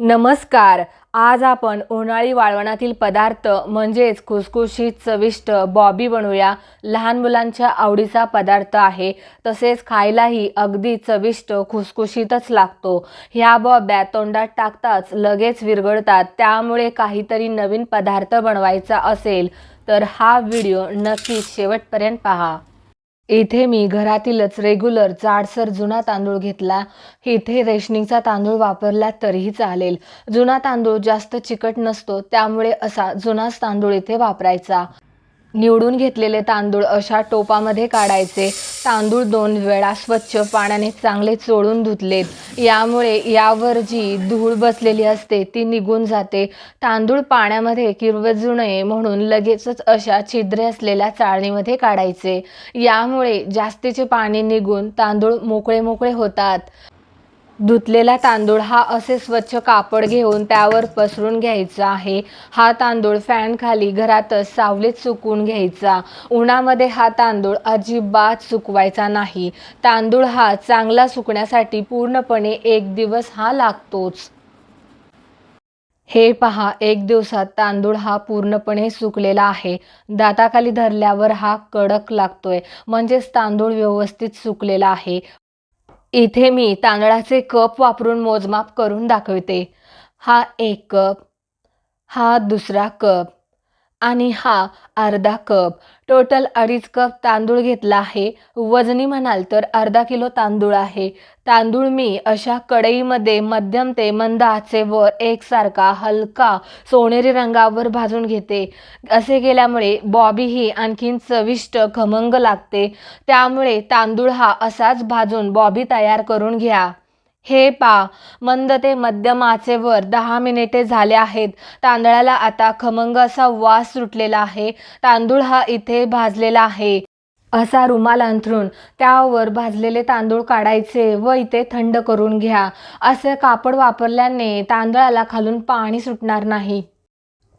नमस्कार. आज आपण उन्हाळी वाळवणातील पदार्थ म्हणजेच खुसखुशीत चविष्ट बॉबी बनवूया. लहान मुलांच्या आवडीचा पदार्थ आहे. तसेच खायलाही अगदी चविष्ट खुसखुशीतच लागतो. ह्या बॉब्या तोंडात टाकताच लगेच विरघळतात. त्यामुळे काहीतरी नवीन पदार्थ बनवायचा असेल तर हा व्हिडिओ नक्कीच शेवटपर्यंत पहा. इथे मी घरातीलच रेग्युलर जाडसर जुना तांदूळ घेतला. इथे रेशनिंगचा तांदूळ वापरला तरीही चालेल. जुना तांदूळ जास्त चिकट नसतो त्यामुळे असा जुनाच तांदूळ इथे वापरायचा. निवडून घेतलेले तांदूळ अशा टोपामध्ये काढायचे. तांदूळ दोन वेळा स्वच्छ पाण्याने चांगले चोळून धुतलेत. यामुळे यावर जी धूळ बसलेली असते ती निघून जाते. तांदूळ पाण्यामध्ये किरवजू नये म्हणून लगेचच अशा छिद्रे असलेल्या चाळणीमध्ये काढायचे. यामुळे जास्तीचे पाणी निघून तांदूळ मोकळे मोकळे होतात. धुतलेला तांदूळ हा असे स्वच्छ कापड घेऊन त्यावर पसरून घ्यायचा आहे. हा तांदूळ फॅन खाली घरातच सावलीत सुकून घ्यायचा. उन्हामध्ये हा तांदूळ अजिबात सुकवायचा नाही. तांदूळ हा चांगला सुकण्यासाठी पूर्णपणे एक दिवस हा लागतोच. हे पहा एक दिवसात तांदूळ हा पूर्णपणे सुकलेला आहे. दाताखाली धरल्यावर हा कडक लागतोय. म्हणजेच तांदूळ व्यवस्थित सुकलेला आहे. इथे मी तांदळाचे कप वापरून मोजमाप करून दाखवते. हा एक कप हा दुसरा कप आणि हा अर्धा कप. टोटल अडीच कप तांदूळ घेतला आहे. वजनी म्हणाल तर अर्धा किलो तांदूळ आहे. तांदूळ मी अशा कढईमध्ये मध्यम ते मंद आचेवर एकसारखा हलका सोनेरी रंगावर भाजून घेते. असे केल्यामुळे बॉबी ही आणखीन चविष्ट खमंग लागते. त्यामुळे तांदूळ हा असाच भाजून बॉबी तयार करून घ्या. हे पा. मंद ते मध्यम आचेवर दहा मिनिटे झाले आहेत. तांदळाला आता खमंग असा वास सुटलेला आहे. तांदूळ हा इथे भाजलेला आहे. असा रुमाल अंथरून त्यावर भाजलेले तांदूळ काढायचे व इथे थंड करून घ्या. असे कापड वापरल्याने तांदळाला खालून पाणी सुटणार नाही.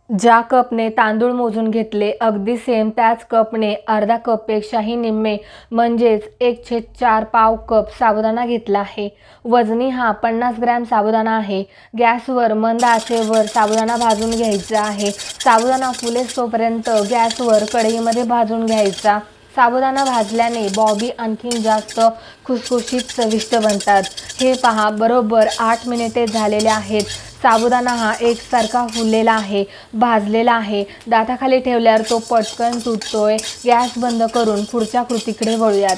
ज्या कपने तांदूळ मोजून घेतले अगदी सेम त्याच कपने अर्धा कपपेक्षाही निम्मे म्हणजेच एक छेद चार पाव कप साबुदाणा घेतला आहे. वजनी हा पन्नास ग्रॅम साबुदाणा आहे. गॅसवर मंद आचेवर साबुदाणा भाजून घ्यायचा आहे. साबुदाणा फुलेसोपर्यंत गॅसवर कढईमध्ये भाजून घ्यायचा. साबुदाणा भाजल्याने बॉबी आणखीन जास्त खुसखुशीत चविष्ट बनतात. हे पहा बरोबर आठ मिनिटे झालेले आहेत. साबुदाणा हा एकसारखा फुललेला आहे भाजलेला आहे. दाताखाली ठेवल्यावर तो पटकन तुटतोय. गॅस बंद करून पुढच्या कृतीकडे वळूयात.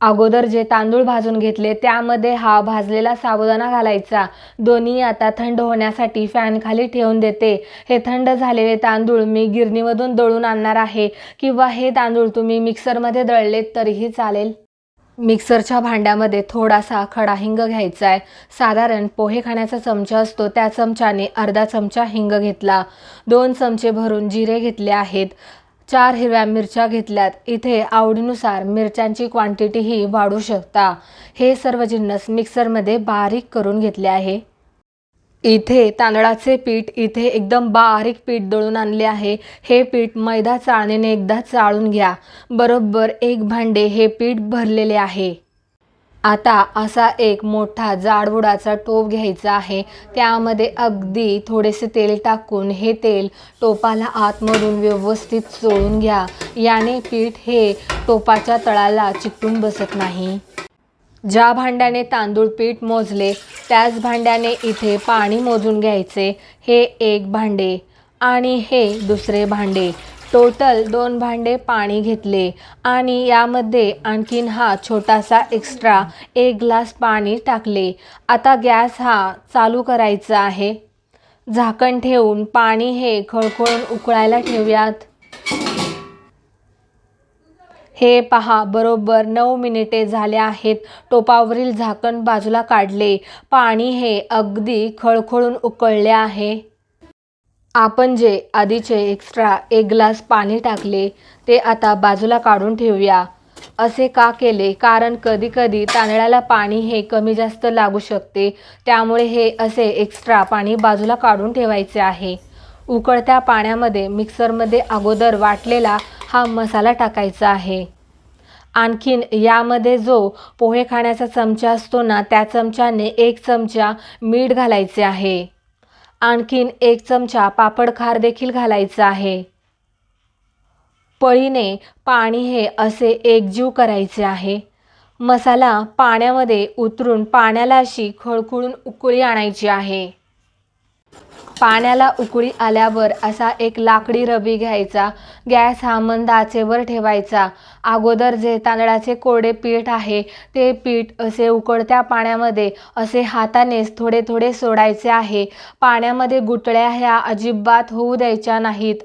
अगोदर जे तांदूळ भाजून घेतले त्यामध्ये हा भाजलेला साबुदाणा घालायचा. दोन्ही आता थंड होण्यासाठी फॅन खाली ठेवून देते. हे थंड झालेले तांदूळ मी गिरणीमधून दळून आणणार आहे. किंवा हे तांदूळ तुम्ही मिक्सरमध्ये दळलेत तरीही चालेल. मिक्सरच्या भांड्यामध्ये थोडासा खडा हिंग घ्यायचा आहे साधारण पोहे खाण्याचा चमचा असतो त्या चमच्याने अर्धा चमचा हिंग घेतला. दोन चमचे भरून जिरे घेतले आहेत. चार हिरव्या मिरच्या घेतल्यात. इथे आवडीनुसार मिरच्यांची क्वांटिटीही वाढू शकता. हे सर्व जिन्नस मिक्सरमध्ये बारीक करून घेतले आहे. इथे तांदळाचे पीठ इथे एकदम बारीक पीठ दळून आणले आहे. हे पीठ मैदा चाळणीने एकदा चाळून घ्या. बरोबर एक भांडे हे पीठ भरलेले आहे. आता असा एक मोठा जाडबुडाचा टोप घ्यायचा आहे. त्यामध्ये अगदी थोडेसे तेल टाकून हे तेल टोपाला आतमधून व्यवस्थित चोळून घ्या. याने पीठ हे टोपाच्या तळाला चिकटून बसत नाही. ज्या भांड्याने तांदूळ पीठ मोजले त्याच भांड्याने इथे पाणी मोजून घ्यायचे. हे एक भांडे आणि हे दुसरे भांडे. टोटल दोन भांडे पाणी घेतले आणि यामध्ये आणखीन हा छोटासा एक्स्ट्रा एक ग्लास पाणी टाकले. आता गॅस हा चालू करायचा आहे. झाकण ठेवून पाणी हे खळखळून उकळायला ठेवूयात. हे पहा बरोबर नऊ मिनिटे झाले आहेत. टोपावरील झाकण बाजूला काढले. पाणी हे अगदी खळखळून उकळले आहे. आपण जे आधीचे एक्स्ट्रा एक ग्लास पाणी टाकले ते आता बाजूला काढून ठेवूया. असे का केले? कारण कधीकधी तांदळाला पाणी हे कमी जास्त लागू शकते. त्यामुळे हे असे एक्स्ट्रा पाणी बाजूला काढून ठेवायचे आहे. उकळत्या पाण्यामध्ये मिक्सरमध्ये अगोदर वाटलेला हा मसाला टाकायचा आहे. आणखीन यामध्ये जो पोहे खाण्याचा चमचा असतो ना त्या चमच्याने एक चमचा मीठ घालायचे आहे. आणखीन एक चमचा पापड खार देखील घालायचा आहे. पळीने पाणी हे असे एकजीव करायचे आहे. मसाला पाण्यामध्ये उतरून पाण्याला अशी खळखळून उकळी आणायची आहे. पाण्याला उकळी आल्यावर असा एक लाकडी रवी घ्यायचा. गॅस हा मंद आचेवर ठेवायचा. अगोदर जे तांदळाचे कोरडे पीठ आहे ते पीठ असे उकळत्या पाण्यामध्ये असे हातानेच थोडे थोडे सोडायचे आहे. पाण्यामध्ये गुटळ्या ह्या अजिबात होऊ द्यायच्या नाहीत.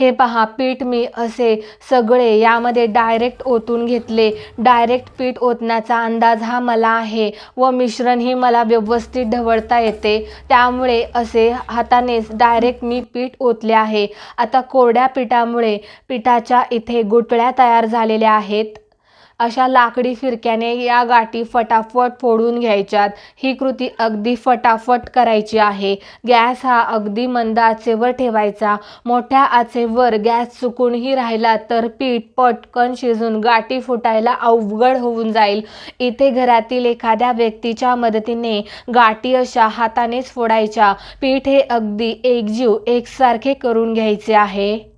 हे पहा पीठ मी असे सगळे यामध्ये डायरेक्ट ओतून घेतले. डायरेक्ट पीठ ओतण्याचा अंदाज हा मला आहे व मिश्रणही मला व्यवस्थित ढवळता येते. त्यामुळे असे हातानेच डायरेक्ट मी पीठ ओतले आहे. आता कोरड्या पिठामुळे पिठाच्या इथे गुटळ्या तयार झालेल्या आहेत. अशा लाकडी फिरक्याने या गाठी फटाफट फोडून घ्यायच्यात. ही कृती अगदी फटाफट करायची आहे. गॅस हा अगदी मंद आचेवर ठेवायचा. मोठ्या आचेवर गॅस चुकूनही राहिला तर पीठ पटकन शिजून गाठी फुटायला अवघड होऊन जाईल. इथे घरातील एखाद्या व्यक्तीच्या मदतीने गाठी अशा हातानेच फोडायच्या. पीठ हे अगदी एकजीव एकसारखे करून घ्यायचे आहे.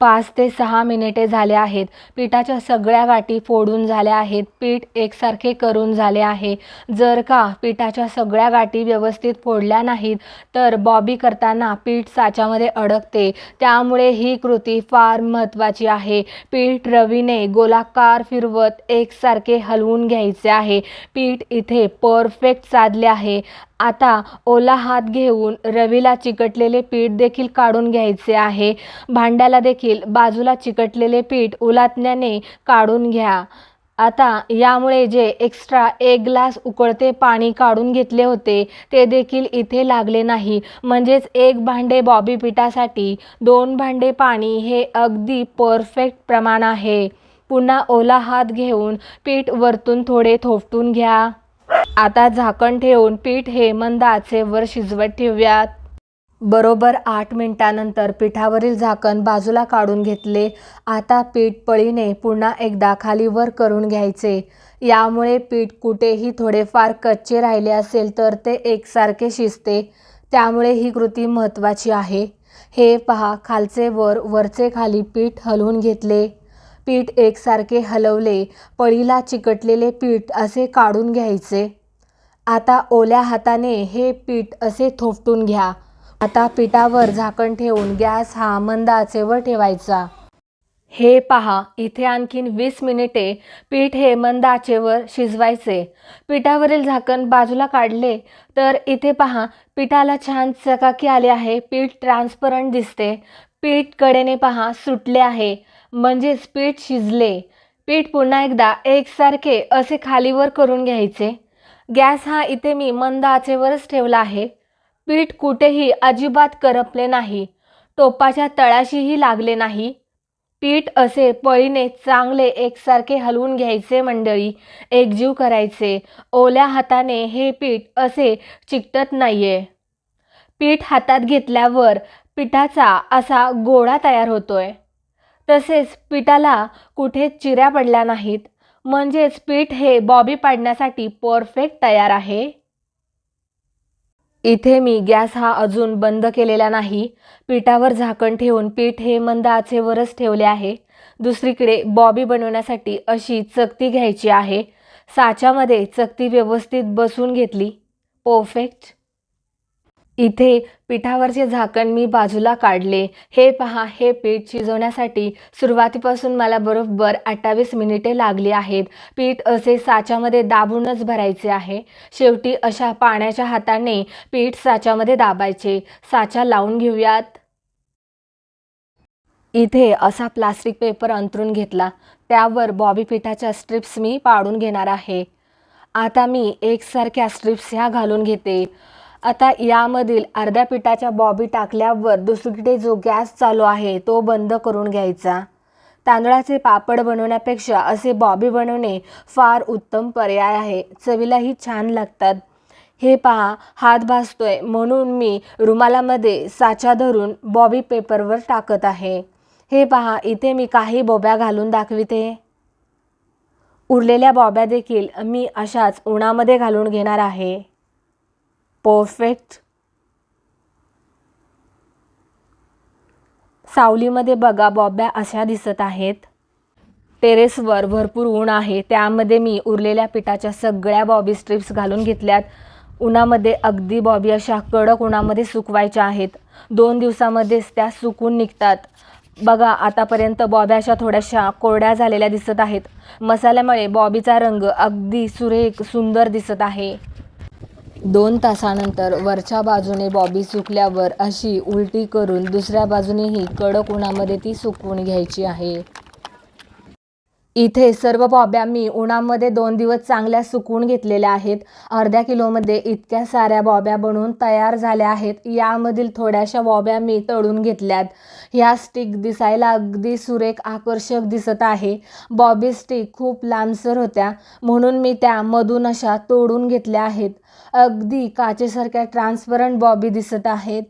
पाच ते सहा मिनिटे झाले आहेत. पिठाच्या सगळ्या गाठी फोडून झाल्या आहेत. पीठ एकसारखे करून झाले आहे. जर का पिठाच्या सगळ्या गाठी व्यवस्थित फोडल्या नाहीत तर बॉबी करताना पीठ साच्यामध्ये अडकते. त्यामुळे ही कृती फार महत्त्वाची आहे. पीठ रवीने गोलाकार फिरवत एकसारखे हलवून घ्यायचे आहे. पीठ इथे परफेक्ट साधले आहे. आता ओला हात घेऊन रवीला चिकटलेले पीठ देखील काढून घ्यायचे आहे. भांड्याला देखील बाजूला चिकटलेले पीठ उलातण्याने काढून घ्या. आता यामुळे जे एक्स्ट्रा एक ग्लास उकळते पाणी काढून घेतले होते ते देखील इथे लागले नाही. म्हणजेच एक भांडे बॉबी पिठासाठी दोन भांडे पाणी हे अगदी परफेक्ट प्रमाण आहे. पुन्हा ओला हात घेऊन पीठ वरतून थोडे थोपटून घ्या. आता झाकण ठेवून पीठ हे मंद आचेवर शिजवत ठेवूयात. बरोबर आठ मिनिटानंतर पिठावरील झाकण बाजूला काढून घेतले. आता पीठ पळीने पुन्हा एकदा खालीवर करून घ्यायचे. यामुळे पीठ कुठेही थोडेफार कच्चे राहिले असेल तर ते एकसारखे शिजते. त्यामुळे ही कृती महत्त्वाची आहे. हे पहा खालचे वर वरचे खाली पीठ हलवून घेतले. पीठ एकसारखे हलवले. पळीला चिकटलेले पीठ असे काढून घ्यायचे. आता ओल्या हाताने हे पीठ असे थोपटून घ्या. आता पिठावर झाकण ठेवून गॅस हा मंद आचेवर ठेवायचा. हे पहा इथे आणखीन वीस मिनिटे पीठ हे मंद आचेवर शिजवायचे. पिठावरील झाकण बाजूला काढले तर इथे पहा पिठाला छान चकाकी आली आहे. पीठ ट्रान्सपरंट दिसते. पीठ कडेने पहा सुटले आहे. म्हणजेच पीठ शिजले. पीठ पुन्हा एकदा एकसारखे असे खालीवर करून घ्यायचे. गॅस हा इथे मी मंद आचेवरच ठेवला आहे. पीठ कुठेही अजिबात करपले नाही. टोपाच्या तळाशीही लागले नाही. पीठ असे पळीने चांगले एकसारखे हलवून घ्यायचे मंडळी. एकजीव करायचे. ओल्या हाताने हे पीठ असे चिकटत नाहीये. पीठ हातात घेतल्यावर पिठाचा असा गोळा तयार होतोय. तसेच पिठाला कुठे चिऱ्या पडल्या नाहीत. म्हणजेच पीठ हे बॉबी पाडण्यासाठी परफेक्ट तयार आहे. इथे मी गॅस हा अजून बंद केलेला नाही. पिठावर झाकण ठेवून पीठ हे मंद आचेवरच ठेवले आहे. दुसरीकडे बॉबी बनवण्यासाठी अशी चकती घ्यायची आहे. साच्यामध्ये चकती व्यवस्थित बसून घेतली. परफेक्ट. इथे पिठावरचे झाकण मी बाजूला काढले. हे पहा हे पीठ शिजवण्यासाठी सुरुवातीपासून मला बरोबर अठ्ठावीस मिनिटे लागली आहेत. पीठ असे साच्यामध्ये दाबूनच भरायचे आहे. शेवटी अशा पाण्याच्या हाताने पीठ साच्यामध्ये दाबायचे. साचा लावून घेऊयात. इथे असा प्लास्टिक पेपर अंतरून घेतला. त्यावर बॉबी पिठाच्या स्ट्रिप्स मी पाडून घेणार आहे. आता मी एकसारख्या स्ट्रिप्स ह्या घालून घेते. आता यामधील अर्ध्या पिठाच्या बॉबी टाकल्यावर दुसरीकडे जो गॅस चालू आहे तो बंद करून घ्यायचा. तांदळाचे पापड बनवण्यापेक्षा असे बॉबी बनवणे फार उत्तम पर्याय आहे. चवीलाही छान लागतात. हे पहा हात भासतोय म्हणून मी रुमालामध्ये साचा धरून बॉबी पेपरवर टाकत आहे. हे पहा इथे मी काही बोब्या घालून दाखविते. उरलेल्या बॉब्या देखील मी अशाच उन्हामध्ये घालून घेणार आहे. परफेक्ट सावलीमध्ये बघा बॉब्या अशा दिसत आहेत. टेरेसवर भरपूर ऊन आहे. त्यामध्ये मी उरलेल्या पिठाच्या सगळ्या बॉबी स्ट्रिप्स घालून घेतल्यात. उन्हामध्ये अगदी बॉबी अशा कडक उन्हामध्ये सुकवायच्या आहेत. दोन दिवसामध्येच त्या सुकून निघतात. बघा आतापर्यंत बॉब्या अशा थोड्याशा कोरड्या झालेल्या दिसत आहेत. मसाल्यामुळे बॉबीचा रंग अगदी सुरेख सुंदर दिसत आहे. दोन तासानंतर वरच्या बाजूने बॉबी सुकल्यावर अशी उलटी करून दुसऱ्या बाजूनेही कडक उन्हामध्ये ती सुकवून घ्यायची आहे. इथे सर्व बॉब्या मी उन्हामध्ये दोन दिवस चांगल्या सुकून घेतलेल्या आहेत. अर्ध्या किलोमध्ये इतक्या साऱ्या बॉब्या बनवून तयार झाल्या आहेत. यामधील थोड्याशा बॉब्या मी तळून घेतल्यात. ह्या स्टिक दिसायला अगदी सुरेख आकर्षक दिसत आहे. बॉबी स्टिक खूप लांबसर होत्या म्हणून मी त्या मधून अशा तोडून घेतल्या आहेत. अगदी काचेसारख्या ट्रान्सपरंट बॉबी दिसत आहेत.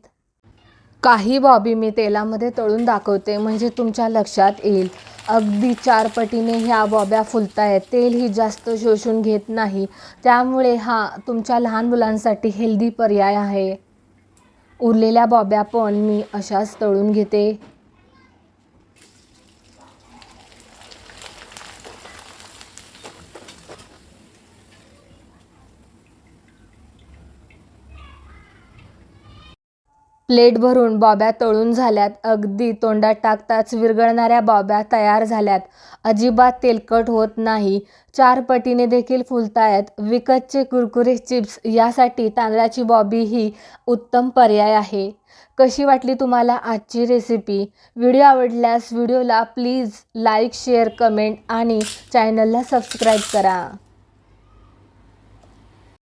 काही बॉबी मी तेलामध्ये तळून दाखवते म्हणजे तुमच्या लक्षात येईल. अगदी चार पटीने ह्या बॉब्या फुलतायत. तेलही जास्त शोषून घेत नाही. त्यामुळे हा तुमच्या लहान मुलांसाठी हेल्दी पर्याय आहे. उरलेल्या बॉब्या पण मी अशाच तळून घेते. प्लेट भरून बॉब्या तळून झाल्यात. अगदी तोंडात टाकताच विरघळणाऱ्या बॉब्या तयार झाल्यात. अजिबात तेलकट होत नाही. चार पटीने देखील फुलतायत. विकतचे कुरकुरे चिप्स यासाठी तांदळाची बॉबी ही उत्तम पर्याय आहे. कशी वाटली तुम्हाला आजची रेसिपी व्हिडिओ आवडल्यास व्हिडिओला प्लीज लाईक शेअर कमेंट आणि चॅनलला सबस्क्राईब करा.